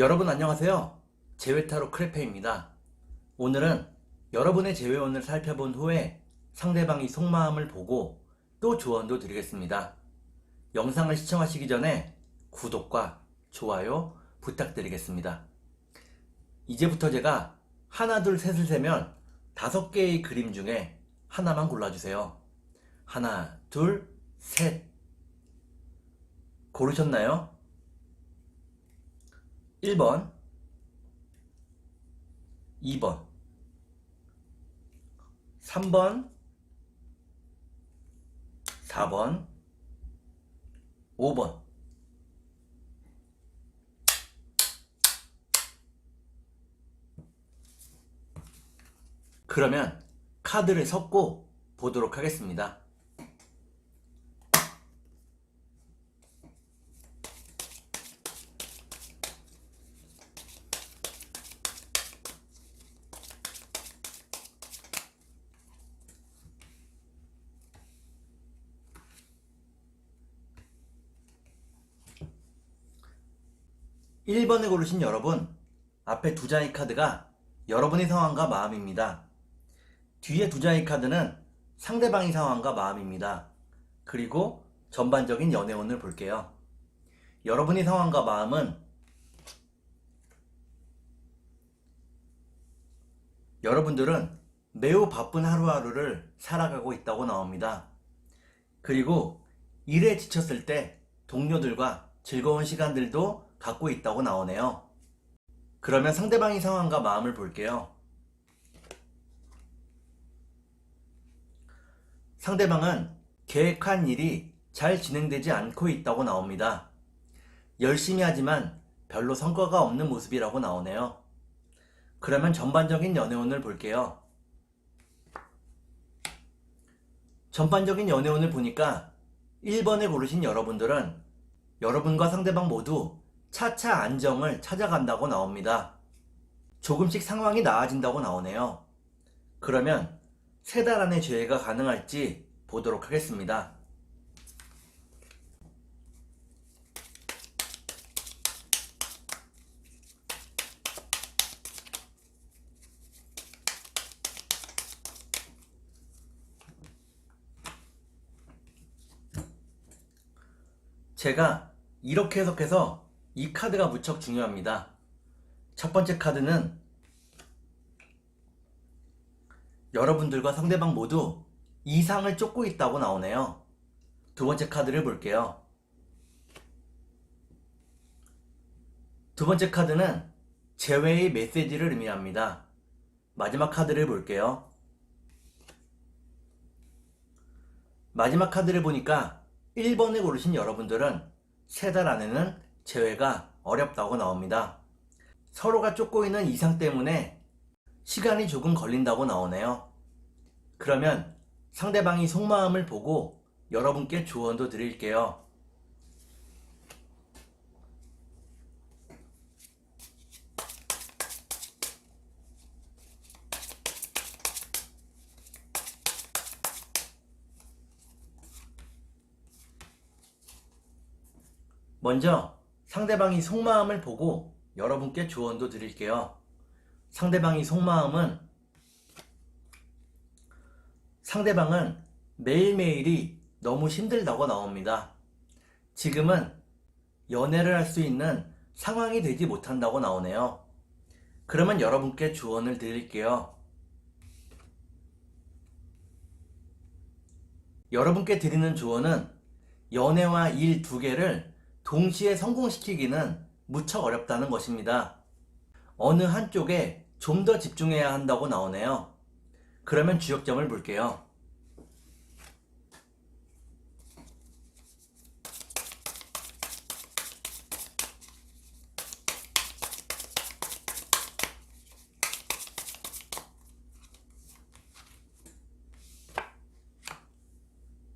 여러분 안녕하세요. 제외타로 크레페입니다. 오늘은 여러분의 제외원을 살펴본 후에 상대방이 속마음을 보고 또 조언도 드리겠습니다. 영상을 시청하시기 전에 구독과 좋아요 부탁드리겠습니다. 이제부터 제가 하나 둘 셋을 세면 다섯 개의 그림 중에 하나만 골라주세요. 하나 둘 셋. 고르셨나요? 1번, 2번, 3번, 4번, 5번. 그러면 카드를 섞고 보도록 하겠습니다. 1번을 고르신 여러분, 앞에 두 장의 카드가 여러분의 상황과 마음입니다. 뒤에 두 장의 카드는 상대방의 상황과 마음입니다. 그리고 전반적인 연애운을 볼게요. 여러분의 상황과 마음은 여러분들은 매우 바쁜 하루하루를 살아가고 있다고 나옵니다. 그리고 일에 지쳤을 때 동료들과 즐거운 시간들도 갖고 있다고 나오네요. 그러면 상대방의 상황과 마음을 볼게요. 상대방은 계획한 일이 잘 진행되지 않고 있다고 나옵니다. 열심히 하지만 별로 성과가 없는 모습이라고 나오네요. 그러면 전반적인 연애운을 볼게요. 전반적인 연애운을 보니까 1번을 고르신 여러분들은 여러분과 상대방 모두 차차 안정을 찾아간다고 나옵니다. 조금씩 상황이 나아진다고 나오네요. 그러면 세 달 안에 재회가 가능할지 보도록 하겠습니다. 제가 이렇게 해석해서 이 카드가 무척 중요합니다. 첫 번째 카드는 여러분들과 상대방 모두 이상을 쫓고 있다고 나오네요. 두 번째 카드를 볼게요. 두 번째 카드는 재회의 메시지를 의미합니다. 마지막 카드를 볼게요. 마지막 카드를 보니까 1번을 고르신 여러분들은 세 달 안에는 재회가 어렵다고 나옵니다. 서로가 쫓고 있는 이상 때문에 시간이 조금 걸린다고 나오네요. 그러면 상대방이 속마음을 보고 여러분께 조언도 드릴게요. 먼저 상대방이 속마음을 보고 여러분께 조언도 드릴게요. 상대방이 속마음은 상대방은 매일매일이 너무 힘들다고 나옵니다. 지금은 연애를 할 수 있는 상황이 되지 못한다고 나오네요. 그러면 여러분께 조언을 드릴게요. 여러분께 드리는 조언은 연애와 일 두 개를 동시에 성공시키기는 무척 어렵다는 것입니다. 어느 한쪽에 좀 더 집중해야 한다고 나오네요. 그러면 주역점을 볼게요.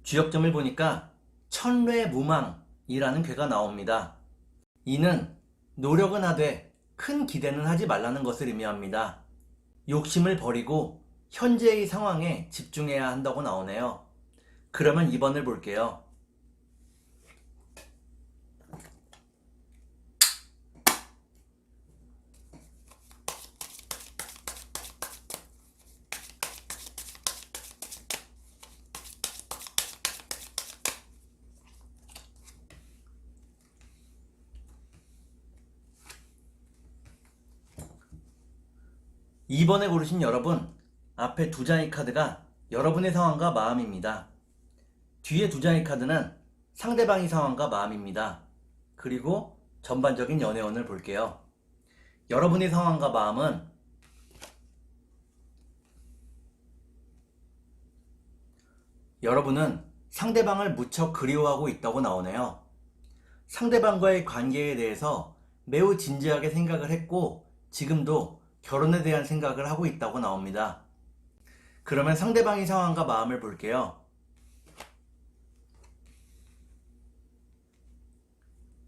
주역점을 보니까 천뇌무망 이라는 괴가 나옵니다. 이는 노력은 하되 큰 기대는 하지 말라는 것을 의미합니다. 욕심을 버리고 현재의 상황에 집중해야 한다고 나오네요. 그러면 2번을 볼게요. 2번에 고르신 여러분, 앞에 두 장의 카드가 여러분의 상황과 마음입니다. 뒤에 두 장의 카드는 상대방의 상황과 마음입니다. 그리고 전반적인 연애운을 볼게요. 여러분의 상황과 마음은 여러분은 상대방을 무척 그리워하고 있다고 나오네요. 상대방과의 관계에 대해서 매우 진지하게 생각을 했고 지금도 결혼에 대한 생각을 하고 있다고 나옵니다. 그러면 상대방의 상황과 마음을 볼게요.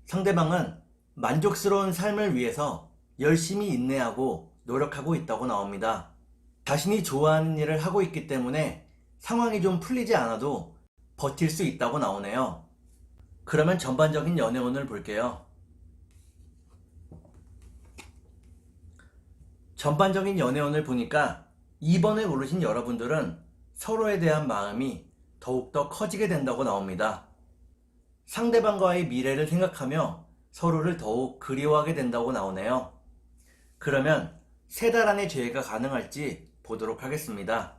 상대방은 만족스러운 삶을 위해서 열심히 인내하고 노력하고 있다고 나옵니다. 자신이 좋아하는 일을 하고 있기 때문에 상황이 좀 풀리지 않아도 버틸 수 있다고 나오네요. 그러면 전반적인 연애운을 볼게요. 전반적인 연애운을 보니까 2번에 고르신 여러분들은 서로에 대한 마음이 더욱더 커지게 된다고 나옵니다. 상대방과의 미래를 생각하며 서로를 더욱 그리워하게 된다고 나오네요. 그러면 세 달 안에 재회가 가능할지 보도록 하겠습니다.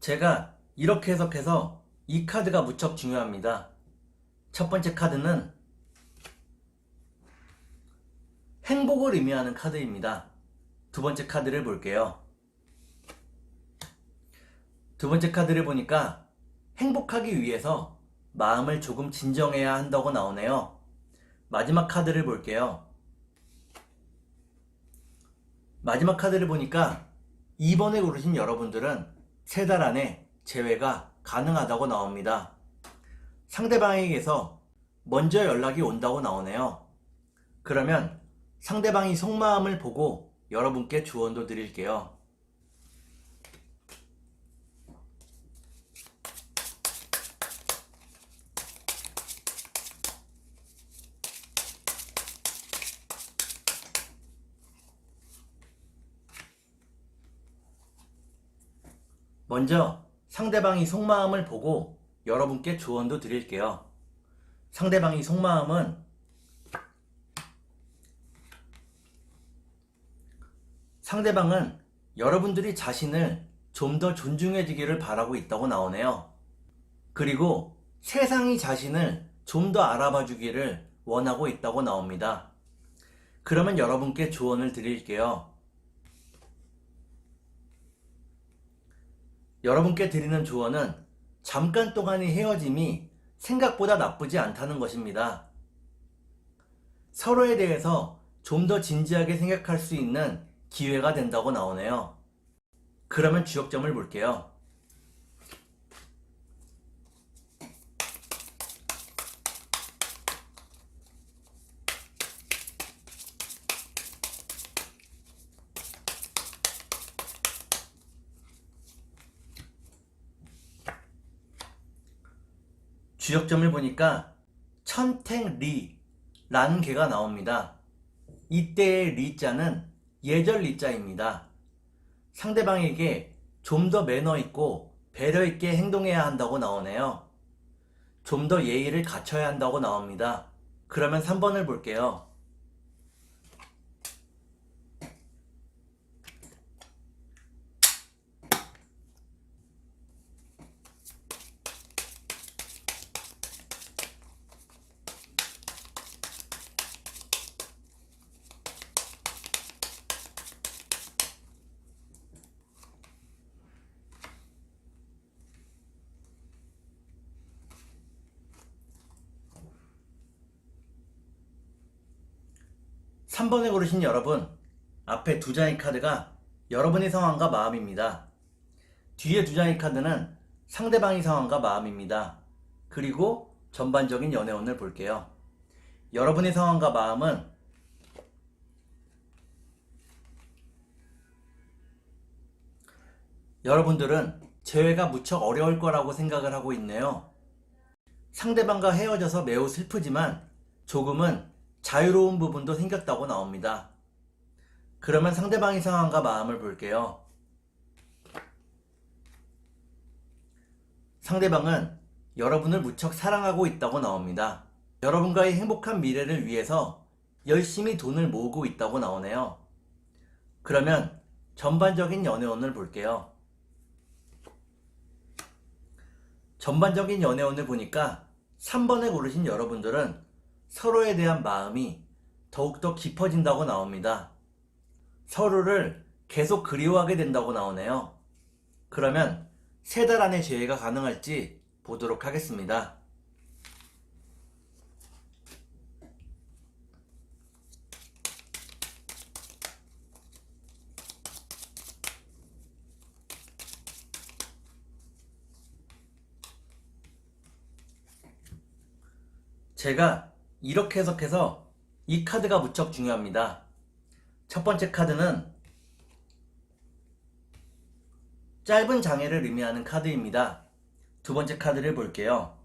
제가 이렇게 해석해서 이 카드가 무척 중요합니다. 첫 번째 카드는 행복을 의미하는 카드입니다. 두 번째 카드를 볼게요. 두 번째 카드를 보니까 행복하기 위해서 마음을 조금 진정해야 한다고 나오네요. 마지막 카드를 볼게요. 마지막 카드를 보니까 2번에 고르신 여러분들은 세 달 안에 재회가 가능하다고 나옵니다. 상대방에게서 먼저 연락이 온다고 나오네요. 그러면 상대방이 속마음을 보고 여러분께 조언도 드릴게요. 먼저 상대방이 속마음을 보고 여러분께 조언도 드릴게요. 상대방이 속마음은 상대방은 여러분들이 자신을 좀 더 존중해 주기를 바라고 있다고 나오네요. 그리고 세상이 자신을 좀 더 알아봐 주기를 원하고 있다고 나옵니다. 그러면 여러분께 조언을 드릴게요. 여러분께 드리는 조언은 잠깐 동안의 헤어짐이 생각보다 나쁘지 않다는 것입니다. 서로에 대해서 좀 더 진지하게 생각할 수 있는 기회가 된다고 나오네요. 그러면 주역점을 볼게요. 주역점을 보니까 천택리라는 개가 나옵니다. 이때의 리자는 예절 리자입니다. 상대방에게 좀 더 매너 있고 배려 있게 행동해야 한다고 나오네요. 좀 더 예의를 갖춰야 한다고 나옵니다. 그러면 3번을 볼게요. 삼번에 고르신 여러분, 앞에 두 장의 카드가 여러분의 상황과 마음입니다. 뒤에 두 장의 카드는 상대방의 상황과 마음입니다. 그리고 전반적인 연애운을 볼게요. 여러분의 상황과 마음은 여러분들은 재회가 무척 어려울 거라고 생각을 하고 있네요. 상대방과 헤어져서 매우 슬프지만 조금은 자유로운 부분도 생겼다고 나옵니다. 그러면 상대방의 상황과 마음을 볼게요. 상대방은 여러분을 무척 사랑하고 있다고 나옵니다. 여러분과의 행복한 미래를 위해서 열심히 돈을 모으고 있다고 나오네요. 그러면 전반적인 연애운을 볼게요. 전반적인 연애운을 보니까 3번에 고르신 여러분들은 서로에 대한 마음이 더욱더 깊어진다고 나옵니다. 서로를 계속 그리워하게 된다고 나오네요. 그러면 세 달 안에 재회가 가능할지 보도록 하겠습니다. 제가 이렇게 해석해서 이 카드가 무척 중요합니다. 첫 번째 카드는 짧은 장애를 의미하는 카드입니다. 두 번째 카드를 볼게요.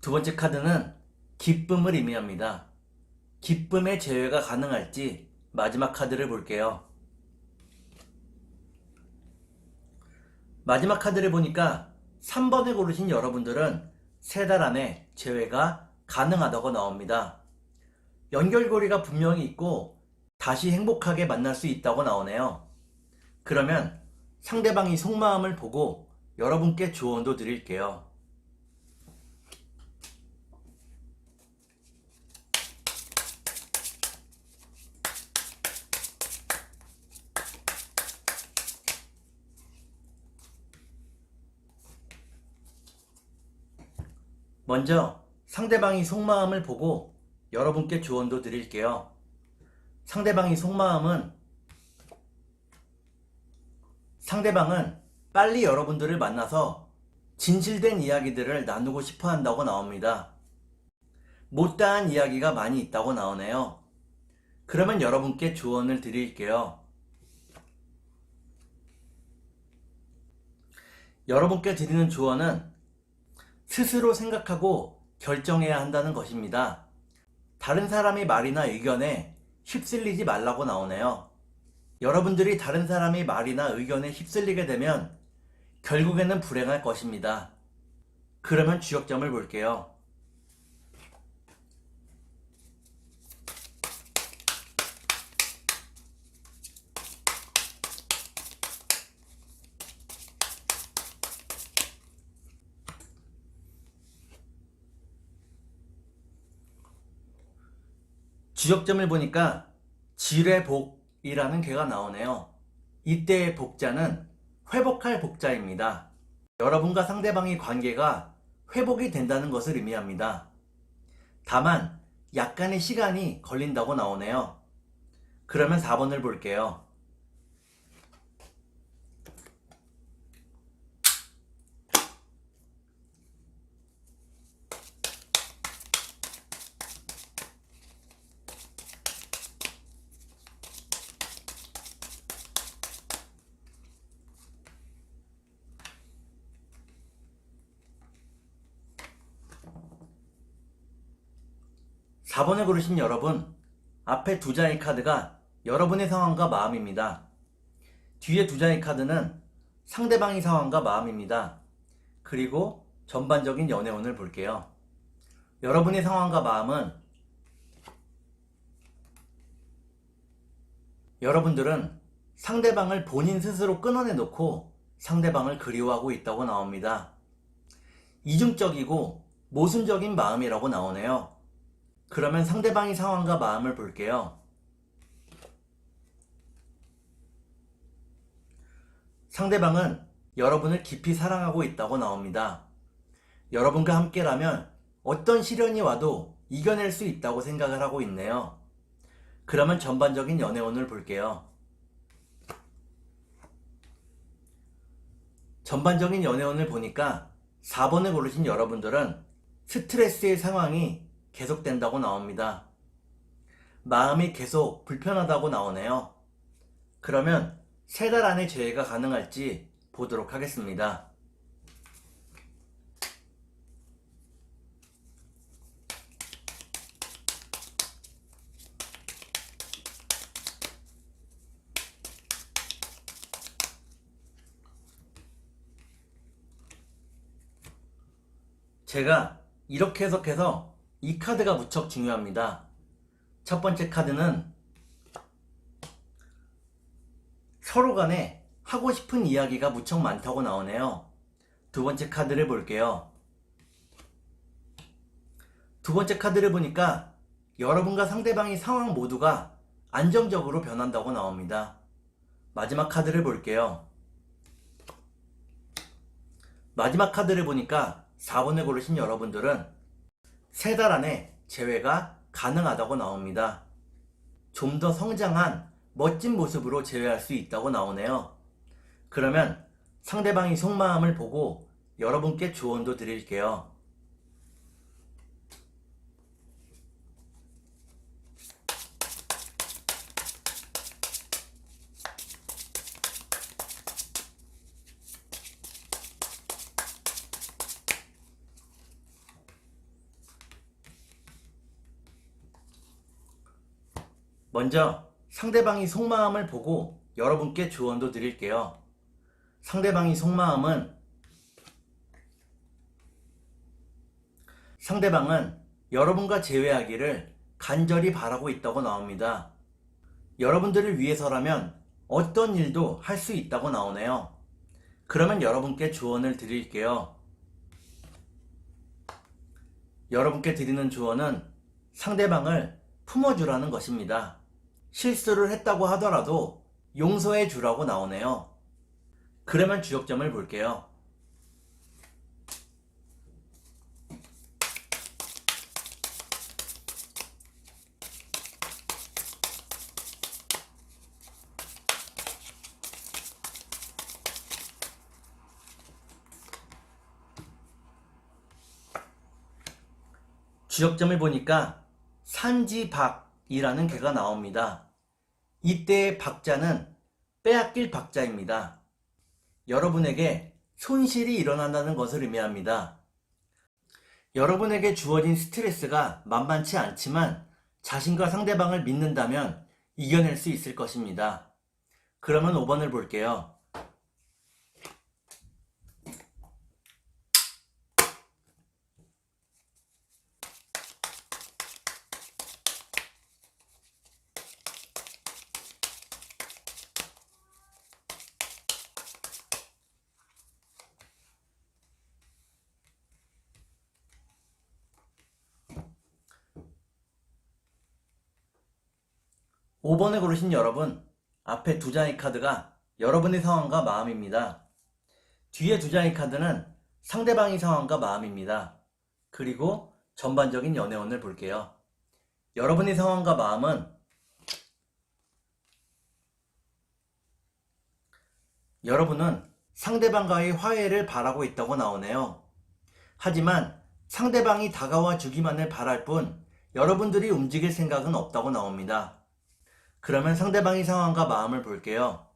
두 번째 카드는 기쁨을 의미합니다. 기쁨의 재회가 가능할지 마지막 카드를 볼게요. 마지막 카드를 보니까 3번을 고르신 여러분들은 세 달 안에 재회가 가능하다고 나옵니다. 연결고리가 분명히 있고 다시 행복하게 만날 수 있다고 나오네요. 그러면 상대방이 속마음을 보고 여러분께 조언도 드릴게요. 먼저 상대방이 속마음을 보고 여러분께 조언도 드릴게요. 상대방이 속마음은 상대방은 빨리 여러분들을 만나서 진실된 이야기들을 나누고 싶어 한다고 나옵니다. 못다한 이야기가 많이 있다고 나오네요. 그러면 여러분께 조언을 드릴게요. 여러분께 드리는 조언은 스스로 생각하고 결정해야 한다는 것입니다. 다른 사람의 말이나 의견에 휩쓸리지 말라고 나오네요. 여러분들이 다른 사람의 말이나 의견에 휩쓸리게 되면 결국에는 불행할 것입니다. 그러면 주역점을 볼게요. 주역점을 보니까 지뢰복이라는 개가 나오네요. 이때의 복자는 회복할 복자입니다. 여러분과 상대방의 관계가 회복이 된다는 것을 의미합니다. 다만 약간의 시간이 걸린다고 나오네요. 그러면 4번을 볼게요. 사 4번에 고르신 여러분, 앞에 두 장의 카드가 여러분의 상황과 마음입니다. 뒤에 두 장의 카드는 상대방의 상황과 마음입니다. 그리고 전반적인 연애운을 볼게요. 여러분의 상황과 마음은 여러분들은 상대방을 본인 스스로 끊어내 놓고 상대방을 그리워하고 있다고 나옵니다. 이중적이고 모순적인 마음이라고 나오네요. 그러면 상대방의 상황과 마음을 볼게요. 상대방은 여러분을 깊이 사랑하고 있다고 나옵니다. 여러분과 함께라면 어떤 시련이 와도 이겨낼 수 있다고 생각을 하고 있네요. 그러면 전반적인 연애운을 볼게요. 전반적인 연애운을 보니까 4번을 고르신 여러분들은 스트레스의 상황이 계속된다고 나옵니다. 마음이 계속 불편하다고 나오네요. 그러면 세 달 안에 재해가 가능할지 보도록 하겠습니다. 제가 이렇게 해석해서 이 카드가 무척 중요합니다. 첫 번째 카드는 서로 간에 하고 싶은 이야기가 무척 많다고 나오네요. 두 번째 카드를 볼게요. 두 번째 카드를 보니까 여러분과 상대방의 상황 모두가 안정적으로 변한다고 나옵니다. 마지막 카드를 볼게요. 마지막 카드를 보니까 4번을 고르신 여러분들은 세 달 안에 재회가 가능하다고 나옵니다. 좀 더 성장한 멋진 모습으로 재회할 수 있다고 나오네요. 그러면 상대방의 속마음을 보고 여러분께 조언도 드릴게요. 먼저 상대방의 속마음을 보고 여러분께 조언도 드릴게요. 상대방의 속마음은 상대방은 여러분과 재회하기를 간절히 바라고 있다고 나옵니다. 여러분들을 위해서라면 어떤 일도 할 수 있다고 나오네요. 그러면 여러분께 조언을 드릴게요. 여러분께 드리는 조언은 상대방을 품어주라는 것입니다. 실수를 했다고 하더라도 용서해 주라고 나오네요. 그러면 주역점을 볼게요. 주역점을 보니까 산지 박 이라는 개가 나옵니다. 이때의 박자는 빼앗길 박자입니다. 여러분에게 손실이 일어난다는 것을 의미합니다. 여러분에게 주어진 스트레스가 만만치 않지만 자신과 상대방을 믿는다면 이겨낼 수 있을 것입니다. 그러면 5번을 볼게요. 오 번을 고르신 여러분, 앞에 두 장의 카드가 여러분의 상황과 마음입니다. 뒤에 두 장의 카드는 상대방의 상황과 마음입니다. 그리고 전반적인 연애운을 볼게요. 여러분의 상황과 마음은 여러분은 상대방과의 화해를 바라고 있다고 나오네요. 하지만 상대방이 다가와 주기만을 바랄 뿐 여러분들이 움직일 생각은 없다고 나옵니다. 그러면 상대방의 상황과 마음을 볼게요.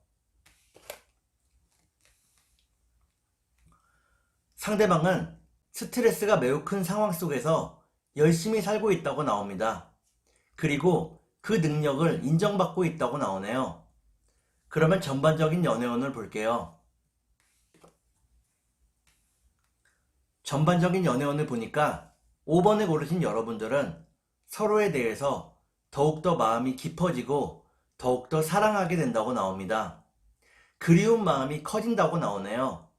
상대방은 스트레스가 매우 큰 상황 속에서 열심히 살고 있다고 나옵니다. 그리고 그 능력을 인정받고 있다고 나오네요. 그러면 전반적인 연애운을 볼게요. 전반적인 연애운을 보니까 5번을 고르신 여러분들은 서로에 대해서 더욱더 마음이 깊어지고 더욱더 사랑하게 된다고 나옵니다. 그리운 마음이 커진다고 나오네요.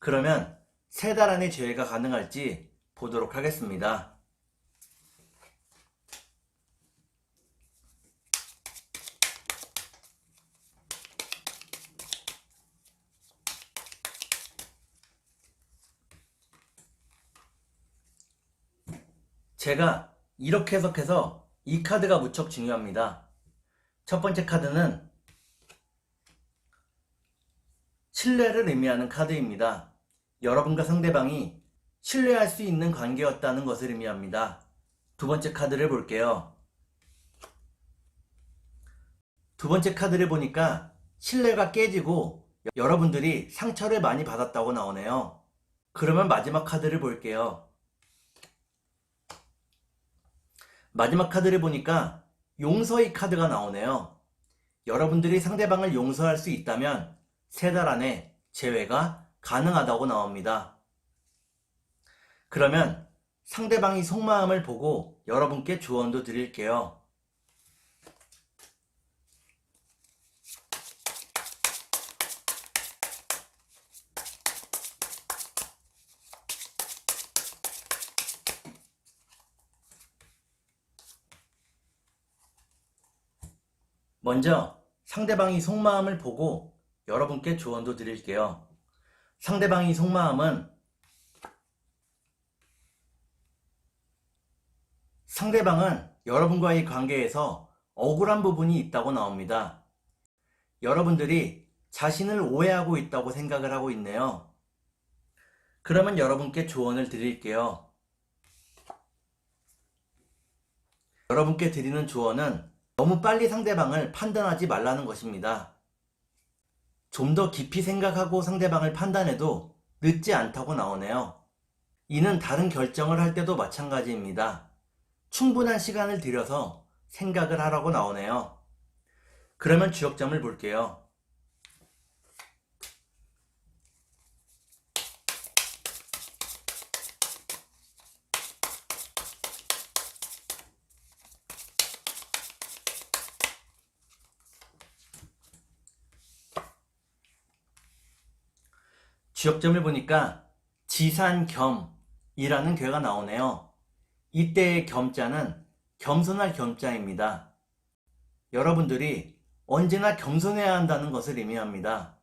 그러면 세 달 안에 재회가 가능할지 보도록 하겠습니다. 제가 이렇게 해석해서 이 카드가 무척 중요합니다. 첫 번째 카드는 신뢰를 의미하는 카드입니다. 여러분과 상대방이 신뢰할 수 있는 관계였다는 것을 의미합니다. 두 번째 카드를 볼게요. 두 번째 카드를 보니까 신뢰가 깨지고 여러분들이 상처를 많이 받았다고 나오네요. 그러면 마지막 카드를 볼게요. 마지막 카드를 보니까 용서의 카드가 나오네요. 여러분들이 상대방을 용서할 수 있다면 세 달 안에 재회가 가능하다고 나옵니다. 그러면 상대방이 속마음을 보고 여러분께 조언도 드릴게요. 먼저 상대방이 속마음을 보고 여러분께 조언도 드릴게요. 상대방이 속마음은 상대방은 여러분과의 관계에서 억울한 부분이 있다고 나옵니다. 여러분들이 자신을 오해하고 있다고 생각을 하고 있네요. 그러면 여러분께 조언을 드릴게요. 여러분께 드리는 조언은 너무 빨리 상대방을 판단하지 말라는 것입니다. 좀 더 깊이 생각하고 상대방을 판단해도 늦지 않다고 나오네요. 이는 다른 결정을 할 때도 마찬가지입니다. 충분한 시간을 들여서 생각을 하라고 나오네요. 그러면 주역점을 볼게요. 주역점을 보니까 지산 겸이라는 괴가 나오네요. 이때의 겸자는 겸손할 겸자입니다. 여러분들이 언제나 겸손해야 한다는 것을 의미합니다.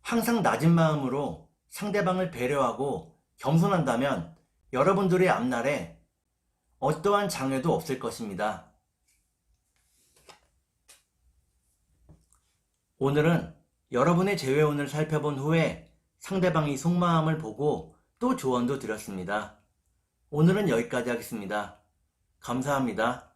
항상 낮은 마음으로 상대방을 배려하고 겸손한다면 여러분들의 앞날에 어떠한 장애도 없을 것입니다. 오늘은 여러분의 재회운을 살펴본 후에 상대방이 속마음을 보고 또 조언도 드렸습니다. 오늘은 여기까지 하겠습니다. 감사합니다.